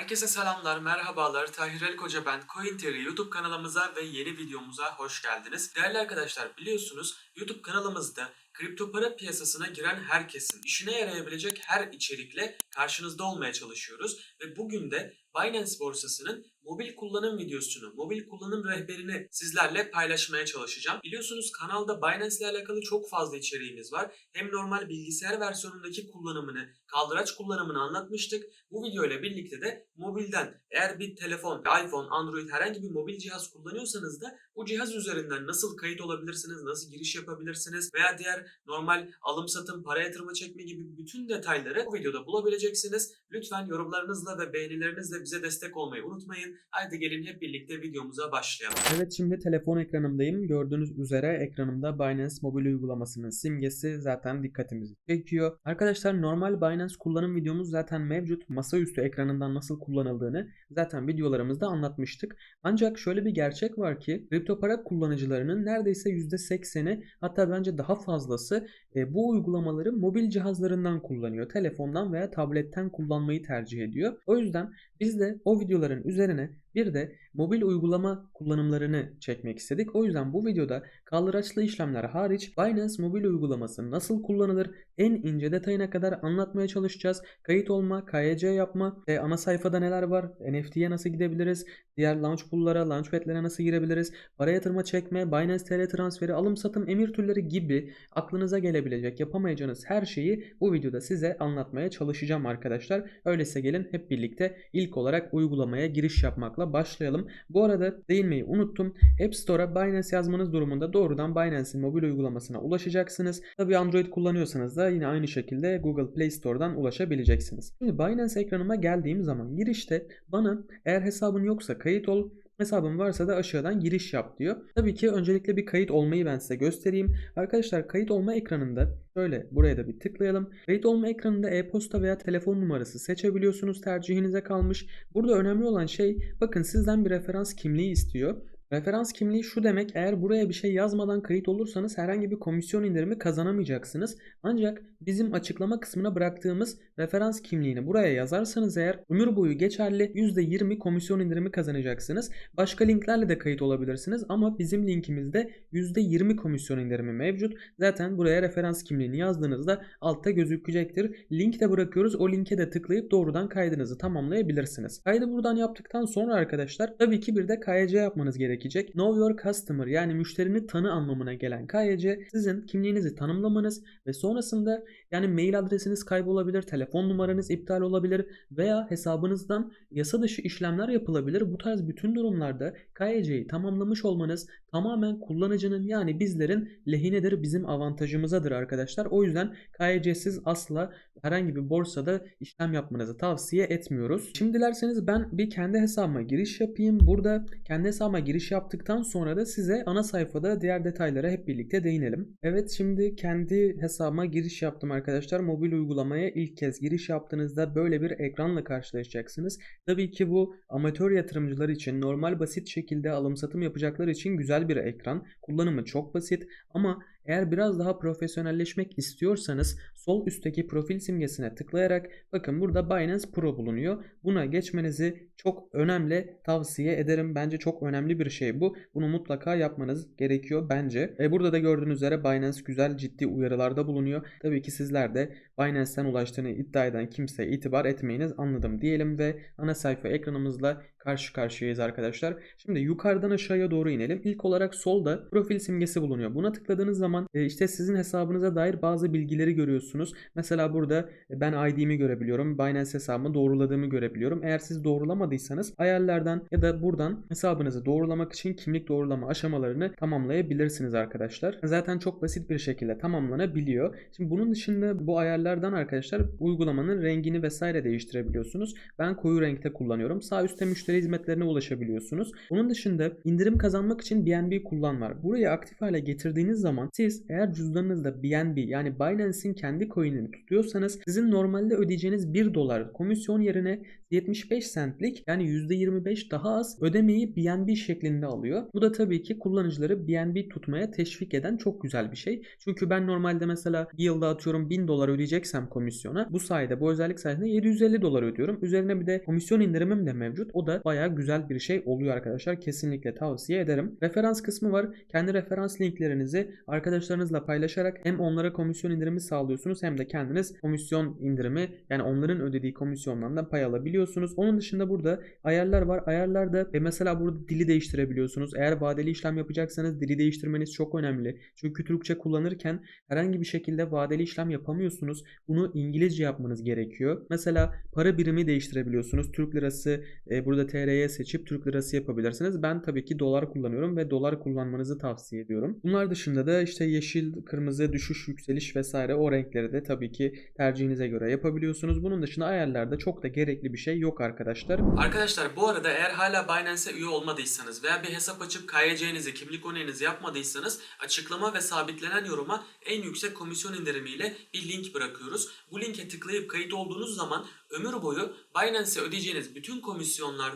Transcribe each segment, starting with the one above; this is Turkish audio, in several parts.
Herkese selamlar, merhabalar. Tahir El Koca ben. CoinTeary YouTube kanalımıza ve yeni videomuza hoş geldiniz. Değerli arkadaşlar biliyorsunuz YouTube kanalımızda kripto para piyasasına giren herkesin işine yarayabilecek her içerikle karşınızda olmaya çalışıyoruz. Ve bugün de Binance borsasının mobil kullanım videosunu, mobil kullanım rehberini sizlerle paylaşmaya çalışacağım. Biliyorsunuz kanalda Binance ile alakalı çok fazla içeriğimiz var. Hem normal bilgisayar versiyonundaki kullanımını, kaldıraç kullanımını anlatmıştık. Bu video ile birlikte de mobilden eğer bir telefon, iPhone, Android herhangi bir mobil cihaz kullanıyorsanız da bu cihaz üzerinden nasıl kayıt olabilirsiniz, nasıl giriş yapabilirsiniz veya diğer normal alım satım, para yatırma çekme gibi bütün detayları bu videoda bulabileceksiniz. Lütfen yorumlarınızla ve beğenilerinizle bize destek olmayı unutmayın. Haydi gelin hep birlikte videomuza başlayalım. Evet şimdi telefon ekranımdayım. Gördüğünüz üzere ekranımda Binance mobil uygulamasının simgesi zaten dikkatimizi çekiyor. Arkadaşlar normal Binance kullanım videomuz zaten mevcut. Masaüstü ekranından nasıl kullanıldığını zaten videolarımızda anlatmıştık. Ancak şöyle bir gerçek var ki kripto para kullanıcılarının neredeyse %80'i hatta bence daha fazlası e, bu uygulamaları mobil cihazlarından kullanıyor. Telefondan veya tabletten kullanmayı tercih ediyor. O yüzden biz de o videoların üzerine bir de mobil uygulama kullanımlarını çekmek istedik. O yüzden bu videoda kaldıraçlı işlemler hariç Binance mobil uygulaması nasıl kullanılır en ince detayına kadar anlatmaya çalışacağız. Kayıt olma, KYC yapma, e, ana sayfada neler var, NFT'ye nasıl gidebiliriz, diğer launch pool'lara, launchpad'lere nasıl girebiliriz, para yatırma çekme, Binance TL transferi, alım satım, emir türleri gibi aklınıza gelebilecek yapamayacağınız her şeyi bu videoda size anlatmaya çalışacağım arkadaşlar. Öyleyse gelin hep birlikte ilk olarak uygulamaya giriş yapmakla başlayalım. Bu arada değinmeyi unuttum. App Store'a Binance yazmanız durumunda doğrudan Binance'in mobil uygulamasına ulaşacaksınız. Tabi Android kullanıyorsanız da yine aynı şekilde Google Play Store'dan ulaşabileceksiniz. Şimdi Binance ekranıma geldiğim zaman girişte bana eğer hesabın yoksa kayıt ol, Hesabın varsa da aşağıdan giriş yap diyor. Tabii ki öncelikle bir kayıt olmayı ben size göstereyim. Arkadaşlar kayıt olma ekranında şöyle buraya da bir tıklayalım. Kayıt olma ekranında e-posta veya telefon numarası seçebiliyorsunuz. Tercihinize kalmış. Burada önemli olan şey bakın sizden bir referans kimliği istiyor. Referans kimliği şu demek eğer buraya bir şey yazmadan kayıt olursanız herhangi bir komisyon indirimi kazanamayacaksınız. Ancak bizim açıklama kısmına bıraktığımız referans kimliğini buraya yazarsanız eğer ömür boyu geçerli %20 komisyon indirimi kazanacaksınız. Başka linklerle de kayıt olabilirsiniz ama bizim linkimizde %20 komisyon indirimi mevcut. Zaten buraya referans kimliğini yazdığınızda altta gözükecektir. Link de bırakıyoruz. O linke de tıklayıp doğrudan kaydınızı tamamlayabilirsiniz. Kaydı buradan yaptıktan sonra arkadaşlar tabii ki bir de KYC yapmanız gerekiyor gerekecek. Know your customer yani müşterini tanı anlamına gelen KYC sizin kimliğinizi tanımlamanız ve sonrasında yani mail adresiniz kaybolabilir, telefon numaranız iptal olabilir veya hesabınızdan yasa dışı işlemler yapılabilir. Bu tarz bütün durumlarda KYC'yi tamamlamış olmanız tamamen kullanıcının yani bizlerin lehinedir, bizim avantajımızadır arkadaşlar. O yüzden KYC'siz asla herhangi bir borsada işlem yapmanızı tavsiye etmiyoruz. Şimdi dilerseniz ben bir kendi hesabıma giriş yapayım. Burada kendi hesabıma giriş yaptıktan sonra da size ana sayfada diğer detaylara hep birlikte değinelim. Evet şimdi kendi hesabıma giriş yaptım arkadaşlar. Mobil uygulamaya ilk kez giriş yaptığınızda böyle bir ekranla karşılaşacaksınız. Tabii ki bu amatör yatırımcılar için normal basit şekilde alım satım yapacaklar için güzel bir ekran. Kullanımı çok basit ama eğer biraz daha profesyonelleşmek istiyorsanız sol üstteki profil simgesine tıklayarak bakın burada Binance Pro bulunuyor. Buna geçmenizi çok önemli tavsiye ederim. Bence çok önemli bir şey bu. Bunu mutlaka yapmanız gerekiyor bence. E burada da gördüğünüz üzere Binance güzel ciddi uyarılarda bulunuyor. Tabii ki sizler de Binance'ten ulaştığını iddia eden kimseye itibar etmeyiniz anladım diyelim ve ana sayfa ekranımızla karşı karşıyayız arkadaşlar. Şimdi yukarıdan aşağıya doğru inelim. İlk olarak solda profil simgesi bulunuyor. Buna tıkladığınız zaman e, işte sizin hesabınıza dair bazı bilgileri görüyorsunuz. Mesela burada e, ben ID'mi görebiliyorum. Binance hesabımı doğruladığımı görebiliyorum. Eğer siz doğrulamadıysanız ayarlardan ya da buradan hesabınızı doğrulamak için kimlik doğrulama aşamalarını tamamlayabilirsiniz arkadaşlar. Zaten çok basit bir şekilde tamamlanabiliyor. Şimdi bunun dışında bu ayarlardan arkadaşlar uygulamanın rengini vesaire değiştirebiliyorsunuz. Ben koyu renkte kullanıyorum. Sağ üstte müşteri hizmetlerine ulaşabiliyorsunuz. Bunun dışında indirim kazanmak için BNB kullan var. Burayı aktif hale getirdiğiniz zaman Siz eğer cüzdanınızda BNB yani Binance'in kendi coin'ini tutuyorsanız sizin normalde ödeyeceğiniz 1 dolar komisyon yerine 75 centlik yani %25 daha az ödemeyi BNB şeklinde alıyor. Bu da tabii ki kullanıcıları BNB tutmaya teşvik eden çok güzel bir şey. Çünkü ben normalde mesela bir yılda atıyorum 1000 dolar ödeyeceksem komisyona bu sayede bu özellik sayesinde 750 dolar ödüyorum. Üzerine bir de komisyon indirimim de mevcut. O da bayağı güzel bir şey oluyor arkadaşlar. Kesinlikle tavsiye ederim. Referans kısmı var. Kendi referans linklerinizi arkadaşlarınızla paylaşarak hem onlara komisyon indirimi sağlıyorsunuz hem de kendiniz komisyon indirimi yani onların ödediği komisyondan da pay alabiliyorsunuz. Onun dışında burada ayarlar var. Ayarlarda e mesela burada dili değiştirebiliyorsunuz. Eğer vadeli işlem yapacaksanız dili değiştirmeniz çok önemli. Çünkü Türkçe kullanırken herhangi bir şekilde vadeli işlem yapamıyorsunuz. Bunu İngilizce yapmanız gerekiyor. Mesela para birimi değiştirebiliyorsunuz. Türk lirası e, burada TR'ye seçip Türk lirası yapabilirsiniz. Ben tabii ki dolar kullanıyorum ve dolar kullanmanızı tavsiye ediyorum. Bunlar dışında da işte yeşil, kırmızı, düşüş, yükseliş vesaire o renkleri de tabii ki tercihinize göre yapabiliyorsunuz. Bunun dışında ayarlarda çok da gerekli bir şey yok arkadaşlar. Arkadaşlar bu arada eğer hala Binance'e üye olmadıysanız veya bir hesap açıp KYC'nizi, kimlik onayınızı yapmadıysanız açıklama ve sabitlenen yoruma en yüksek komisyon indirimiyle bir link bırakıyoruz. Bu linke tıklayıp kayıt olduğunuz zaman ömür boyu Binance'e ödeyeceğiniz bütün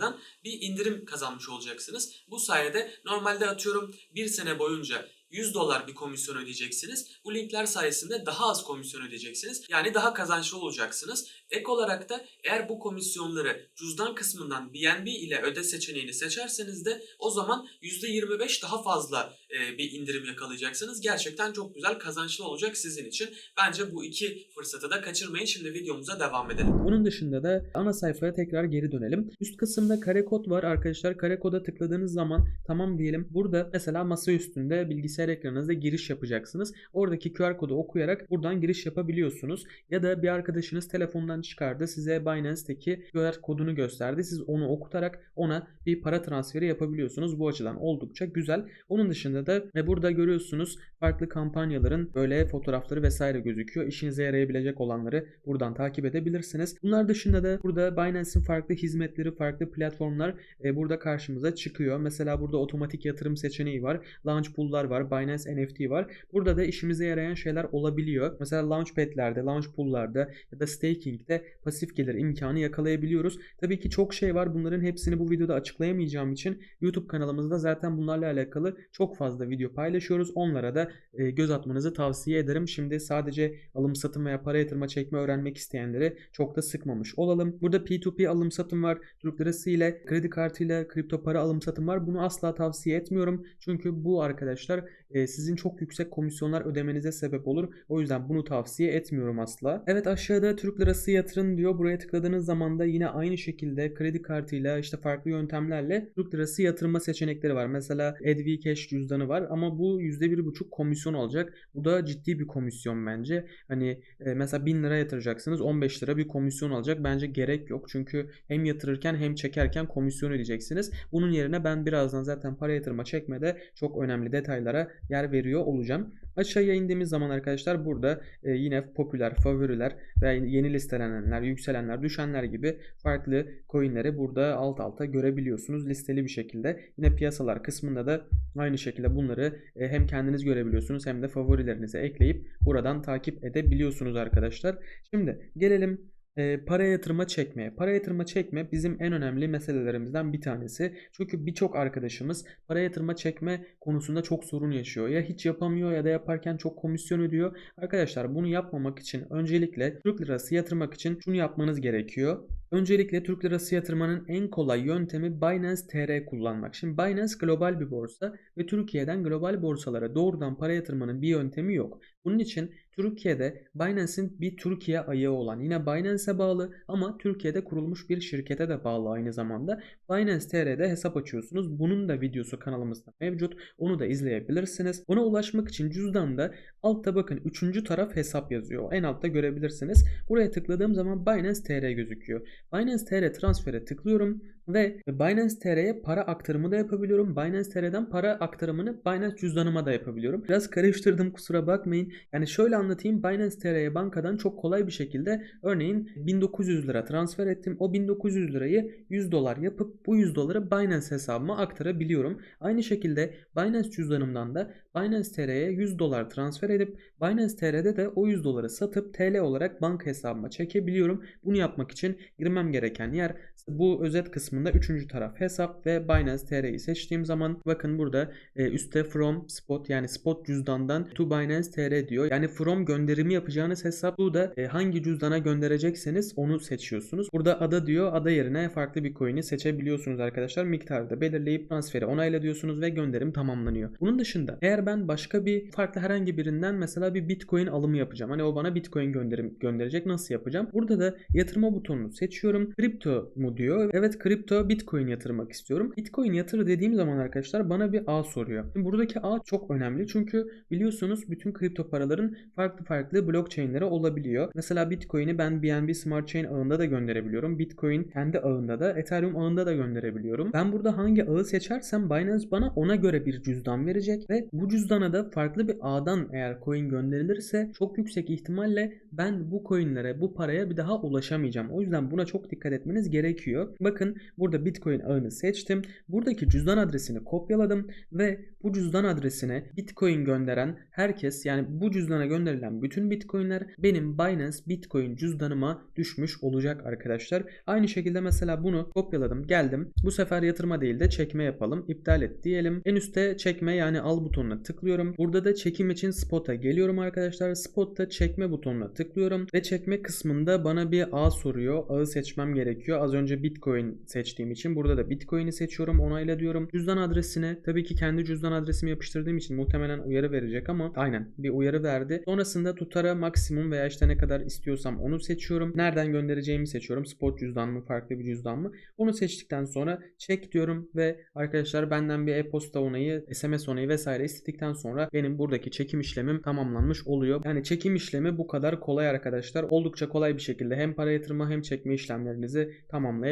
komisyonlardan bir indirim kazanmış olacaksınız. Bu sayede normalde atıyorum bir sene boyunca 100 dolar bir komisyon ödeyeceksiniz. Bu linkler sayesinde daha az komisyon ödeyeceksiniz. Yani daha kazançlı olacaksınız. Ek olarak da eğer bu komisyonları cüzdan kısmından BNB ile öde seçeneğini seçerseniz de o zaman %25 daha fazla bir indirim yakalayacaksınız. Gerçekten çok güzel kazançlı olacak sizin için. Bence bu iki fırsatı da kaçırmayın. Şimdi videomuza devam edelim. Bunun dışında da ana sayfaya tekrar geri dönelim. Üst kısımda kare kod var arkadaşlar. Kare koda tıkladığınız zaman tamam diyelim. Burada mesela masa üstünde bilgisayar ekranınızda giriş yapacaksınız. Oradaki QR kodu okuyarak buradan giriş yapabiliyorsunuz. Ya da bir arkadaşınız telefondan çıkardı size Binance'teki QR kodunu gösterdi. Siz onu okutarak ona bir para transferi yapabiliyorsunuz. Bu açıdan oldukça güzel. Onun dışında da ve burada görüyorsunuz farklı kampanyaların böyle fotoğrafları vesaire gözüküyor. İşinize yarayabilecek olanları buradan takip edebilirsiniz. Bunlar dışında da burada Binance'in farklı hizmetleri, farklı platformlar e, burada karşımıza çıkıyor. Mesela burada otomatik yatırım seçeneği var. Launch pool'lar var. Binance NFT var. Burada da işimize yarayan şeyler olabiliyor. Mesela Launchpad'lerde, Launch pool'larda ya da staking'de pasif gelir imkanı yakalayabiliyoruz. Tabii ki çok şey var. Bunların hepsini bu videoda açıklayamayacağım için YouTube kanalımızda zaten bunlarla alakalı çok fazla video paylaşıyoruz. Onlara da e, göz atmanızı tavsiye ederim. Şimdi sadece alım satım veya para yatırma çekme öğrenmek isteyenleri çok da sıkmamış olalım. Burada P2P alım satım var. Türk lirası ile kredi kartıyla kripto para alım satım var. Bunu asla tavsiye etmiyorum. Çünkü bu arkadaşlar e, sizin çok yüksek komisyonlar ödemenize sebep olur. O yüzden bunu tavsiye etmiyorum asla. Evet aşağıda Türk lirası yatırın diyor. Buraya tıkladığınız zaman da yine aynı şekilde kredi kartıyla işte farklı yöntemlerle Türk lirası yatırma seçenekleri var. Mesela Edvi Cash cüzdanı var ama bu %1,5 komisyon olacak. Bu da ciddi bir komisyon bence. Hani e, mesela 1000 lira yatıracaksınız 15 lira bir komisyon alacak. Bence gerek yok. Çünkü hem yatırırken hem çekerken komisyon ödeyeceksiniz. Bunun yerine ben birazdan zaten para yatırma çekmede çok önemli detaylara yer veriyor olacağım. Aşağıya indiğimiz zaman arkadaşlar burada e, yine popüler, favoriler ve yeni listelenenler, yükselenler, düşenler gibi farklı coinleri burada alt alta görebiliyorsunuz listeli bir şekilde. Yine piyasalar kısmında da aynı şekilde bunları e, hem kendiniz görebiliyorsunuz hem de favorilerinize ekleyip buradan takip edebiliyorsunuz arkadaşlar. Şimdi gelelim e, para yatırma çekmeye. Para yatırma çekme bizim en önemli meselelerimizden bir tanesi. Çünkü birçok arkadaşımız para yatırma çekme konusunda çok sorun yaşıyor. Ya hiç yapamıyor ya da yaparken çok komisyon ödüyor. Arkadaşlar bunu yapmamak için öncelikle Türk lirası yatırmak için şunu yapmanız gerekiyor. Öncelikle Türk lirası yatırmanın en kolay yöntemi Binance TR kullanmak. Şimdi Binance global bir borsa ve Türkiye'den global borsalara doğrudan para yatırmanın bir yöntemi yok. Bunun için Türkiye'de Binance'in bir Türkiye ayağı olan yine Binance'e bağlı ama Türkiye'de kurulmuş bir şirkete de bağlı aynı zamanda. Binance TR'de hesap açıyorsunuz. Bunun da videosu kanalımızda mevcut. Onu da izleyebilirsiniz. Ona ulaşmak için cüzdanda altta bakın 3. taraf hesap yazıyor. En altta görebilirsiniz. Buraya tıkladığım zaman Binance TR gözüküyor. Binance TR transfere tıklıyorum. Ve Binance TR'ye para aktarımı da yapabiliyorum. Binance TR'den para aktarımını Binance cüzdanıma da yapabiliyorum. Biraz karıştırdım kusura bakmayın. Yani şöyle anlatayım. Binance TR'ye bankadan çok kolay bir şekilde örneğin 1900 lira transfer ettim. O 1900 lirayı 100 dolar yapıp bu 100 doları Binance hesabıma aktarabiliyorum. Aynı şekilde Binance cüzdanımdan da Binance TR'ye 100 dolar transfer edip Binance TR'de de o 100 doları satıp TL olarak banka hesabıma çekebiliyorum. Bunu yapmak için girmem gereken yer bu özet kısmında 3. taraf hesap ve Binance TR'yi seçtiğim zaman bakın burada e, üstte from spot yani spot cüzdandan to Binance TR diyor. Yani from gönderimi yapacağınız hesap bu da e, hangi cüzdana gönderecekseniz onu seçiyorsunuz. Burada ada diyor. Ada yerine farklı bir coin'i seçebiliyorsunuz arkadaşlar. Miktarı da belirleyip transferi onayla diyorsunuz ve gönderim tamamlanıyor. Bunun dışında eğer ben başka bir farklı herhangi birinden mesela bir Bitcoin alımı yapacağım. Hani o bana Bitcoin gönderim gönderecek nasıl yapacağım? Burada da yatırma butonunu seçiyorum. Kripto mu diyor. Evet kripto Bitcoin yatırmak istiyorum. Bitcoin yatır dediğim zaman arkadaşlar bana bir ağ soruyor. Şimdi buradaki ağ çok önemli çünkü biliyorsunuz bütün kripto paraların farklı farklı blockchain'leri olabiliyor. Mesela Bitcoin'i ben BNB Smart Chain ağında da gönderebiliyorum. Bitcoin kendi ağında da Ethereum ağında da gönderebiliyorum. Ben burada hangi ağı seçersem Binance bana ona göre bir cüzdan verecek ve bu cüzdana da farklı bir ağdan eğer coin gönderilirse çok yüksek ihtimalle ben bu coinlere, bu paraya bir daha ulaşamayacağım. O yüzden buna çok dikkat etmeniz gerekiyor. Bakın burada Bitcoin ağını seçtim. Buradaki cüzdan adresini kopyaladım ve bu cüzdan adresine Bitcoin gönderen herkes yani bu cüzdana gönderilen bütün Bitcoinler benim Binance Bitcoin cüzdanıma düşmüş olacak arkadaşlar. Aynı şekilde mesela bunu kopyaladım geldim. Bu sefer yatırma değil de çekme yapalım. İptal et diyelim. En üstte çekme yani al butonuna tıklıyorum. Burada da çekim için spot'a geliyorum arkadaşlar. Spot'ta çekme butonuna tıklıyorum ve çekme kısmında bana bir ağ soruyor. Ağı seçmem gerekiyor. Az önce Bitcoin seçtiğim için burada da Bitcoin'i seçiyorum. Onayla diyorum. Cüzdan adresine tabii ki kendi cüzdan adresimi yapıştırdığım için muhtemelen uyarı verecek ama aynen bir uyarı verdi. Sonrasında tutara maksimum veya işte ne kadar istiyorsam onu seçiyorum. Nereden göndereceğimi seçiyorum. Spot cüzdan mı farklı bir cüzdan mı? Onu seçtikten sonra çek diyorum ve arkadaşlar benden bir e-posta onayı, SMS onayı vesaire istedikten sonra benim buradaki çekim işlemim tamamlanmış oluyor. Yani çekim işlemi bu kadar kolay arkadaşlar. Oldukça kolay bir şekilde hem para yatırma hem çekme işlemlerinizi tamamlayabilirsiniz.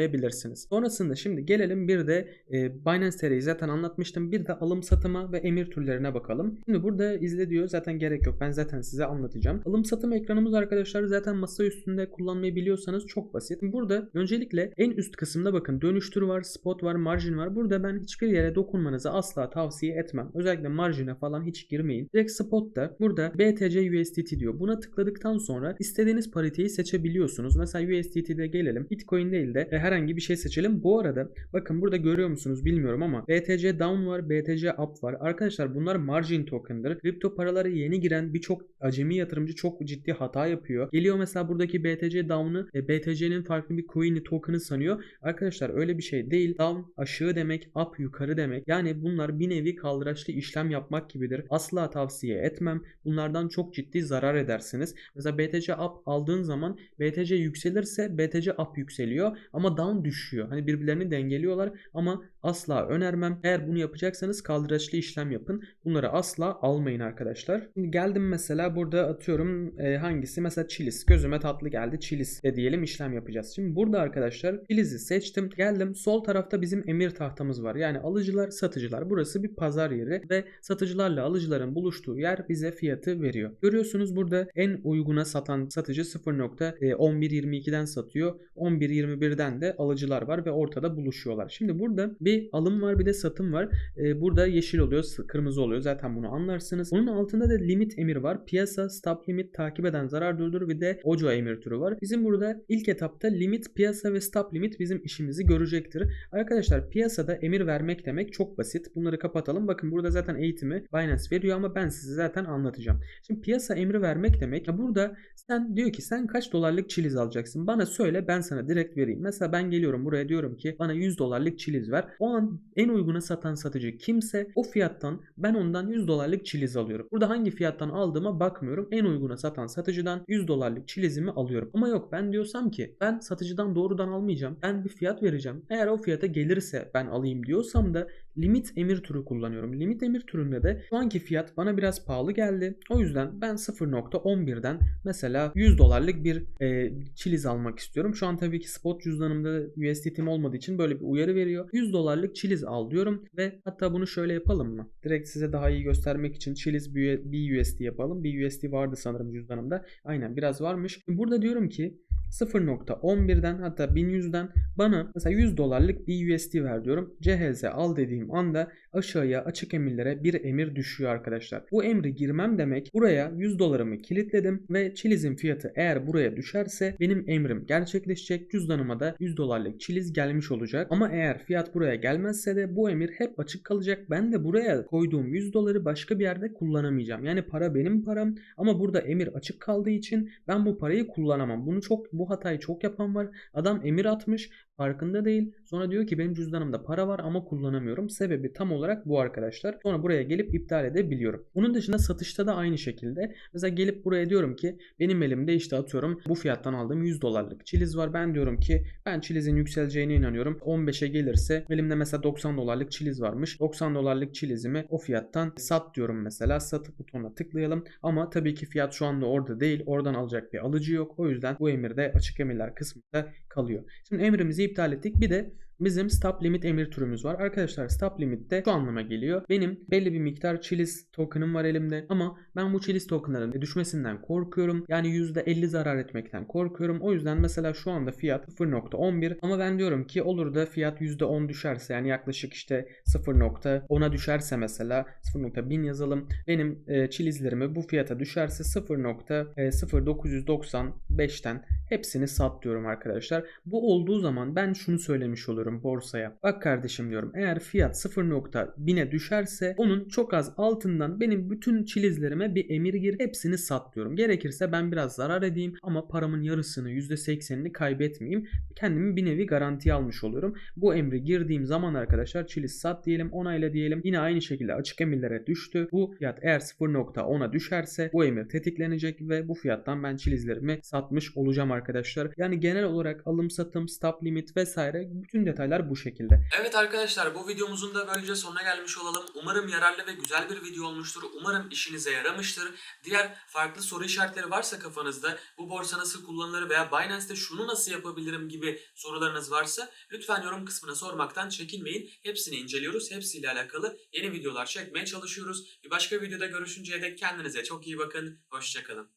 Sonrasında şimdi gelelim bir de e, Binance TR'yi zaten anlatmıştım. Bir de alım satıma ve emir türlerine bakalım. Şimdi burada izle diyor. Zaten gerek yok. Ben zaten size anlatacağım. Alım satım ekranımız arkadaşlar zaten masa üstünde kullanmayı biliyorsanız çok basit. Burada öncelikle en üst kısımda bakın dönüştür var, spot var, margin var. Burada ben hiçbir yere dokunmanızı asla tavsiye etmem. Özellikle marjine falan hiç girmeyin. Direkt spotta burada BTC USDT diyor. Buna tıkladıktan sonra istediğiniz pariteyi seçebiliyorsunuz. Mesela USDT'de gelelim. Bitcoin değil de herhangi bir şey seçelim. Bu arada bakın burada görüyor musunuz bilmiyorum ama BTC down var, BTC up var. Arkadaşlar bunlar margin token'dır. Kripto paralara yeni giren birçok acemi yatırımcı çok ciddi hata yapıyor. Geliyor mesela buradaki BTC down'ı e, BTC'nin farklı bir coin'i token'ı sanıyor. Arkadaşlar öyle bir şey değil. Down aşağı demek, up yukarı demek. Yani bunlar bir nevi kaldıraçlı işlem yapmak gibidir. Asla tavsiye etmem. Bunlardan çok ciddi zarar edersiniz. Mesela BTC up aldığın zaman BTC yükselirse BTC up yükseliyor ama down düşüyor. Hani birbirlerini dengeliyorlar ama asla önermem. Eğer bunu yapacaksanız kaldıraçlı işlem yapın. Bunları asla almayın arkadaşlar. Şimdi geldim mesela burada atıyorum e, hangisi? Mesela Chiliz. Gözüme tatlı geldi. Chiliz de diyelim işlem yapacağız. Şimdi burada arkadaşlar Chiliz'i seçtim. Geldim. Sol tarafta bizim emir tahtamız var. Yani alıcılar, satıcılar. Burası bir pazar yeri ve satıcılarla alıcıların buluştuğu yer bize fiyatı veriyor. Görüyorsunuz burada en uyguna satan satıcı 0.1122'den satıyor. 11.21'den de alıcılar var ve ortada buluşuyorlar. Şimdi burada bir alım var bir de satım var. Ee, burada yeşil oluyor, kırmızı oluyor. Zaten bunu anlarsınız. Onun altında da limit emir var. Piyasa, stop limit, takip eden zarar durdur bir de ojo emir türü var. Bizim burada ilk etapta limit, piyasa ve stop limit bizim işimizi görecektir. Arkadaşlar piyasada emir vermek demek çok basit. Bunları kapatalım. Bakın burada zaten eğitimi Binance veriyor ama ben size zaten anlatacağım. Şimdi piyasa emri vermek demek burada sen diyor ki sen kaç dolarlık çiliz alacaksın? Bana söyle ben sana direkt vereyim. Mesela ben geliyorum buraya diyorum ki bana 100 dolarlık çiliz ver. O an en uyguna satan satıcı kimse o fiyattan ben ondan 100 dolarlık çiliz alıyorum. Burada hangi fiyattan aldığıma bakmıyorum. En uyguna satan satıcıdan 100 dolarlık çilizimi alıyorum. Ama yok ben diyorsam ki ben satıcıdan doğrudan almayacağım. Ben bir fiyat vereceğim. Eğer o fiyata gelirse ben alayım diyorsam da limit emir türü kullanıyorum. Limit emir türünde de şu anki fiyat bana biraz pahalı geldi. O yüzden ben 0.11'den mesela 100 dolarlık bir e, çiliz almak istiyorum. Şu an tabii ki spot cüzdanım cüzdanımda USDT'm olmadığı için böyle bir uyarı veriyor. 100 dolarlık Chiliz al diyorum ve hatta bunu şöyle yapalım mı? Direkt size daha iyi göstermek için Chiliz BUSD yapalım. BUSD vardı sanırım cüzdanımda. Aynen biraz varmış. Burada diyorum ki 0.11'den hatta 1100'den bana mesela 100 dolarlık bir USD ver diyorum. CHZ al dediğim anda aşağıya açık emirlere bir emir düşüyor arkadaşlar. Bu emri girmem demek buraya 100 dolarımı kilitledim ve Chiliz'in fiyatı eğer buraya düşerse benim emrim gerçekleşecek. Cüzdanıma da 100 dolarlık Chiliz gelmiş olacak. Ama eğer fiyat buraya gelmezse de bu emir hep açık kalacak. Ben de buraya koyduğum 100 doları başka bir yerde kullanamayacağım. Yani para benim param ama burada emir açık kaldığı için ben bu parayı kullanamam. Bunu çok bu hatayı çok yapan var. Adam emir atmış farkında değil. Sonra diyor ki benim cüzdanımda para var ama kullanamıyorum. Sebebi tam olarak bu arkadaşlar. Sonra buraya gelip iptal edebiliyorum. Bunun dışında satışta da aynı şekilde. Mesela gelip buraya diyorum ki benim elimde işte atıyorum bu fiyattan aldığım 100 dolarlık çiliz var. Ben diyorum ki ben çilizin yükseleceğine inanıyorum. 15'e gelirse elimde mesela 90 dolarlık çiliz varmış. 90 dolarlık çilizimi o fiyattan sat diyorum mesela. Satı butonuna tıklayalım. Ama tabii ki fiyat şu anda orada değil. Oradan alacak bir alıcı yok. O yüzden bu emirde açık emirler kısmında kalıyor. Şimdi emrimizi iptal ettik. Bir de bizim stop limit emir türümüz var. Arkadaşlar stop limit de şu anlama geliyor. Benim belli bir miktar Chiliz token'ım var elimde ama ben bu Chiliz token'ların düşmesinden korkuyorum. Yani %50 zarar etmekten korkuyorum. O yüzden mesela şu anda fiyat 0.11 ama ben diyorum ki olur da fiyat %10 düşerse yani yaklaşık işte 0.10'a düşerse mesela 0.1000 yazalım. Benim e, Chiliz'lerimi bu fiyata düşerse 0.0995'ten hepsini sat diyorum arkadaşlar. Bu olduğu zaman ben şunu söylemiş olurum borsaya. Bak kardeşim diyorum eğer fiyat 0.1000'e düşerse onun çok az altından benim bütün çilizlerime bir emir gir hepsini sat diyorum. Gerekirse ben biraz zarar edeyim ama paramın yarısını %80'ini kaybetmeyeyim. Kendimi bir nevi garantiye almış oluyorum. Bu emri girdiğim zaman arkadaşlar çiliz sat diyelim onayla diyelim. Yine aynı şekilde açık emirlere düştü. Bu fiyat eğer 0.10'a düşerse bu emir tetiklenecek ve bu fiyattan ben çilizlerimi satmış olacağım arkadaşlar. Yani genel olarak alım satım, stop limit vesaire bütün detaylar bu şekilde. Evet arkadaşlar bu videomuzun da böylece sonuna gelmiş olalım. Umarım yararlı ve güzel bir video olmuştur. Umarım işinize yaramıştır. Diğer farklı soru işaretleri varsa kafanızda bu borsa nasıl kullanılır veya Binance'te şunu nasıl yapabilirim gibi sorularınız varsa lütfen yorum kısmına sormaktan çekinmeyin. Hepsini inceliyoruz. Hepsiyle alakalı yeni videolar çekmeye çalışıyoruz. Bir başka videoda görüşünceye dek kendinize çok iyi bakın. Hoşçakalın.